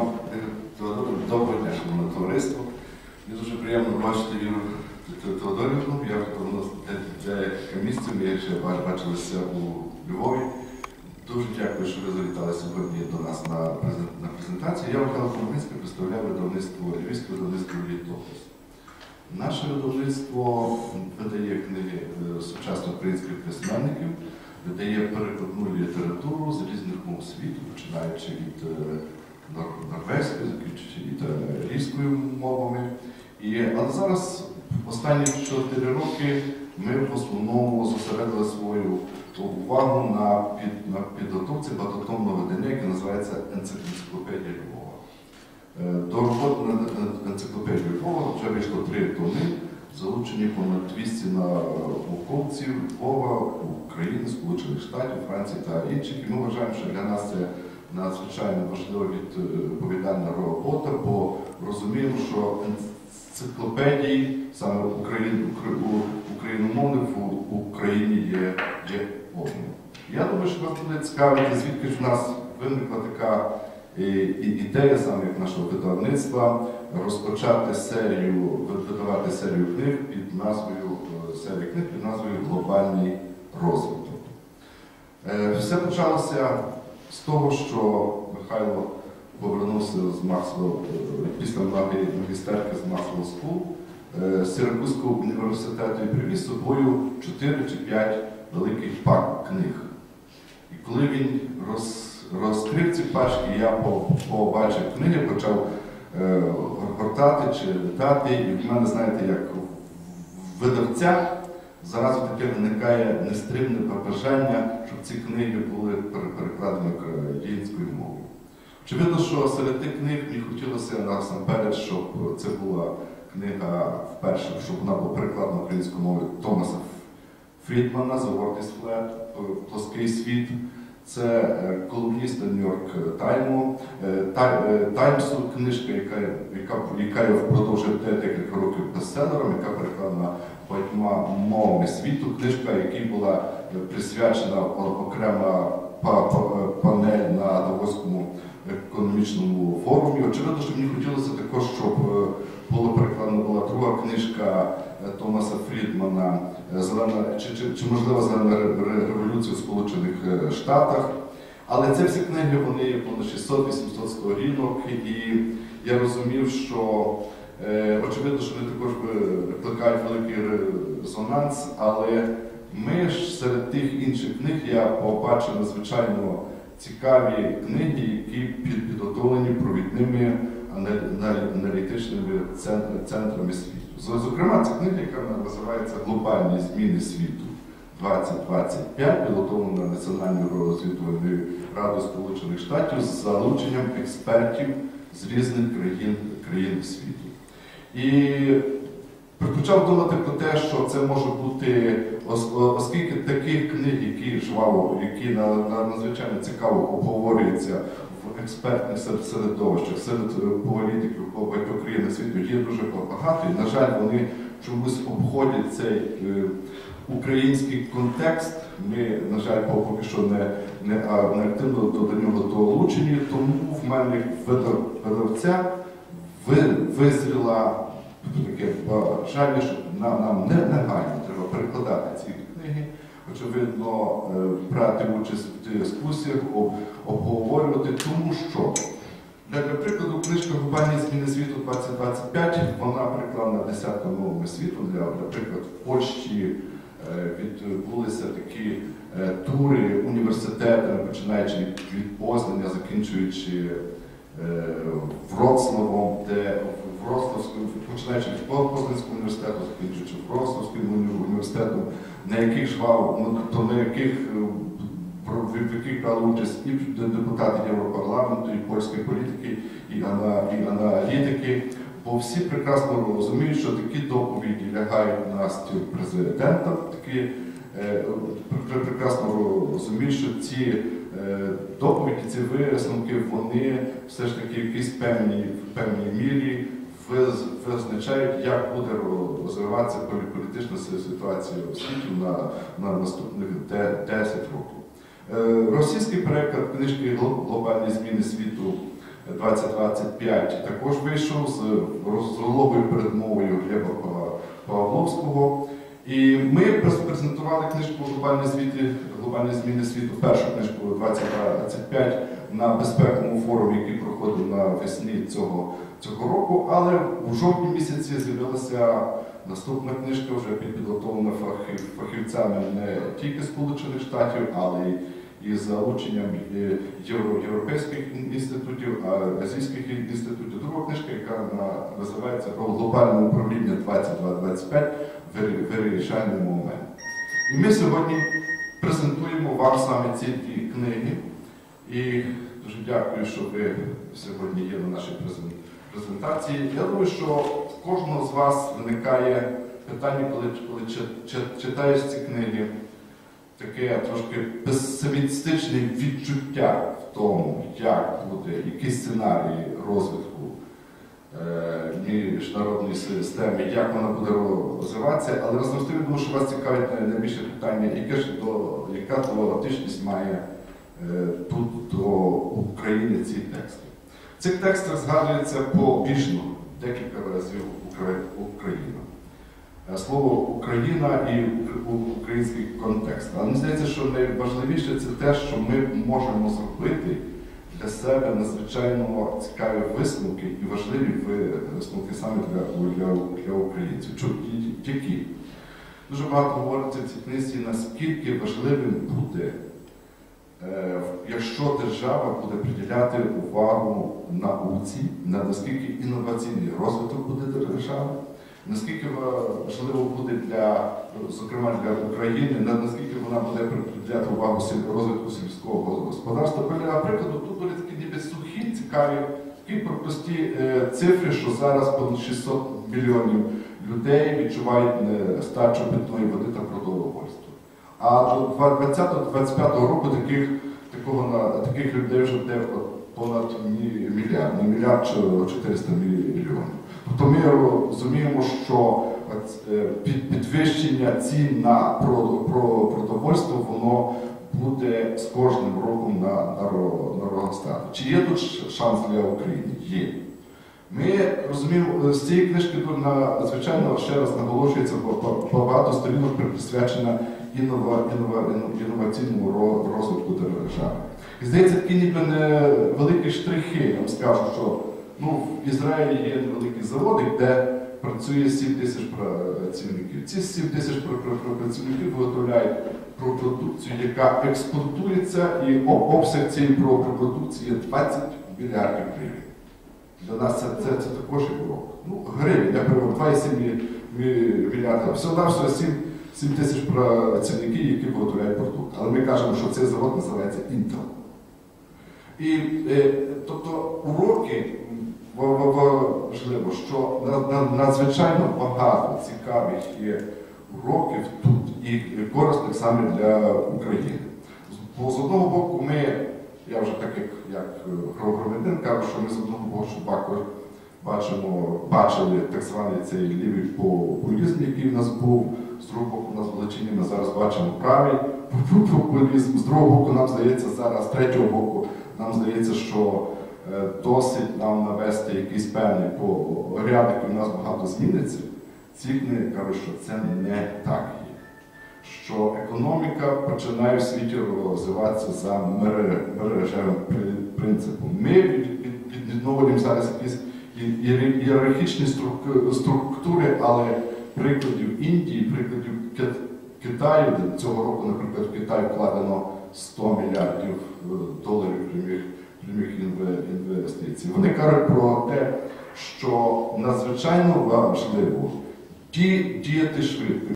вам, е, Теодоре. Доброго дня, шановне товариство. Мені дуже приємно бачити Віру Теодорівну. Я давно для місцем, ми ще ба- бачилися у Львові. Дуже дякую, що ви завітали сьогодні до нас на, презен- на презентацію. Я Михайло Комарницький представляю видавництво Львівське видавництво літопис. Наше видавництво видає книги е, сучасних українських письменників, видає перекладну літературу з різних мов світу, починаючи від е, нор- норвезької, італійською мовами. І, але зараз, останні 4 роки, ми в основному зосередили свою увагу на, під, на підготовці багатотомного видання, яке називається Енциклопедія Львова. Е, До роботи над ен- енциклопедією Львова вже вийшло три томи, залучені понад 200 науковців Львова, України, Сполучених Штатів, Франції та інших. І ми вважаємо, що для нас це надзвичайно важлива відповідальна робота, бо розуміємо, що енциклопедії саме Україн, україномовних в Україні є, є. Я думаю, що вас буде цікавити, звідки ж в нас виникла така е, ідея саме як нашого видавництва розпочати серію, видавати серію книг під назвою е, книг під назвою Глобальний розвиток. Е, Все почалося з того, що Михайло повернувся з Максвелл е, після магістерки з Максвелл Скул е, Сиракузького університету і привіз з собою 4 чи 5 великих пак книг. І коли він роз, розкрив ці пачки, я побачив книги, почав е, гортати чи витати, і в мене, знаєте, як видавця зразу таке виникає нестримне бажання, щоб ці книги були пере- перекладені українською мовою. Очевидно, що серед тих книг мені хотілося насамперед, щоб це була книга вперше, щоб вона була перекладена українською мовою Томаса Фрідмана «The World is Flat», Плоский світ. Це е, колумніста Нью-Йорк Тайму, е, Тай- е, Таймсу, книжка, яка, яка, яка впродовж декілька років бестселером, яка перекладена багатьма мовами світу. Книжка, якій була е, присвячена окрема па- панель на Давоському економічному форумі. Очевидно, що мені хотілося також, щоб е, була перекладена була друга книжка е, Томаса Фрідмана е, Зелена чи, чи, чи можливо зелена ре- ре- революція в Сполучених е, Штатах. Але це всі книги вони понад 600-800 сторінок, і я розумів, що е, очевидно, що вони також е, викликають великий резонанс, але ми ж серед тих інших книг я побачив надзвичайно цікаві книги, які підготовлені провідними ана- ана- аналітичними центрами світу. Зокрема, це книга, яка називається Глобальні зміни світу 2025, підготовлена Національною розвідувальною радою Сполучених Штатів з залученням експертів з різних країн, країн світу. І почав думати про те, що це може бути, оскільки таких книг, які жваво, які на, на надзвичайно цікаво обговорюються в експертних серед- середовищах, серед е, політиків по багатьох країнах світу є дуже багато. І, на жаль, вони чомусь обходять цей е, український контекст. Ми, на жаль, поки що не, не, не активно до, нього долучені, тому в мене видавця ви- визріла таке бажання, що нам, нам не негайно треба перекладати ці книги, очевидно, е, брати участь в дискусіях, обговорювати, тому що для, прикладу, книжка Глобальні зміни світу 2025, вона перекладена десятками мовами світу. Для, прикладу, в Польщі е, відбулися такі е, тури університетами, починаючи від, Познаня, закінчуючи Вроцлавом, де Вроцлавським, починаючи від Познанського університету, закінчуючи Вроцлавським університетом, на яких жвав, ну, тобто на яких е, в яких брали участь і депутати Європарламенту, і польської політики, і, аналітики. Бо всі прекрасно розуміють, що такі доповіді лягають на стіл президента, такі е, прекрасно розуміють, що ці е, доповіді, ці висновки, вони все ж таки в якійсь певній, певній мірі визначають, як буде розвиватися полі- політична ситуація у світі на, на наступних 10 років. Е, Російський переклад книжки Глобальні зміни світу 2025 також вийшов з розголовою передмовою Глеба Павловського. І ми презентували книжку «Глобальні, звіти, Глобальні зміни світу, першу книжку 2025 на безпековому форумі, який проходив на весні цього, цього року. Але у жовтні місяці з'явилася наступна книжка, вже підготовлена фахівцями не тільки Сполучених Штатів, але й і з залученням е, європейських інститутів, азійських інститутів. Друга книжка, яка називається про глобальне управління 22-25 вирішальний момент. І ми сьогодні презентуємо вам саме ці дві книги. І дуже дякую, що ви сьогодні є на нашій презен- презентації. Я думаю, що в кожного з вас виникає питання, коли, коли чи- чи- читаєш ці книги таке трошки песимістичне відчуття в тому, як буде, які сценарії розвитку е, міжнародної системи, як вона буде розвиватися, але разом з тим, думаю, що вас цікавить найбільше питання, яке ж до, яка дотичність має е, тут до України ці тексти. В цих текстах згадується побіжно декілька разів Україна. Е, Слово Україна і український контекст. Але мені здається, що найважливіше це те, що ми можемо зробити для себе надзвичайно цікаві висновки і важливі висновки саме для, для, для українців. Чу- Які? Дуже багато говориться в цій книзі, наскільки важливим буде, якщо держава буде приділяти увагу науці, на наскільки інноваційний розвиток буде держави, наскільки важливо буде для, зокрема для України, на- наскільки вона буде приділяти увагу розвитку сільського господарства. Для прикладу, тут були такі ніби сухі, цікаві, такі прості е, цифри, що зараз понад 600 мільйонів людей відчувають нестачу питної води та продовольства. А до 2020-2025 року таких, такого, таких людей вже буде понад мільярд, не мільярд 400 мільйонів. Тобто ми розуміємо, що е, під- підвищення цін на про- про- продовольство воно буде з кожним роком на, на, на ростати. Чи є тут шанс для України? Є. Ми розуміємо, е, з цієї книжки тут звичайно ще раз наголошується бо- багато сторінок присвячена інова, інова, інно- інноваційному розвитку держави. І здається, такі ніби невеликі штрихи. Я вам скажу, що ну, в Ізраїлі є невеликі заводи, де працює 7 тисяч працівників. Ці 7 тисяч пр- пр- пр- працівників виготовляють про продукцію, яка експортується, і обсяг цієї про- про продукції є 20 мільярдів гривень. Для нас це, це, це також і урок. Ну, гривень, я перевод 2,7 мі- мі- мільярда. Все на все 7, 7 тисяч працівників, які виготовляють продукт. Але ми кажемо, що цей завод називається Intel. І е, тобто уроки важливо, що на- на- надзвичайно багато цікавих є уроків тут і корисних саме для України. Бо з одного боку ми, я вже так як, як е, громадянин кажу, що ми з одного боку що бако- бачимо, бачили так званий цей лівий популізм, який в нас був, з другого боку у нас в Личині ми зараз бачимо правий популізм, з другого боку нам здається зараз, з третього боку нам здається, що е, досить нам навести якийсь певний порядок, і у нас багато зміниться. Ці книги кажуть, що це не так є. Що економіка починає в світі розвиватися за мере- мережевим принципом. Ми від- від- від- відновлюємо зараз якісь ієрархічні структури, але прикладів Індії, прикладів Китаю, де цього року, наприклад, в Китай вкладено 100 мільярдів е, доларів прямих, прямих інвестицій. Вони кажуть про те, що надзвичайно важливо діяти швидко.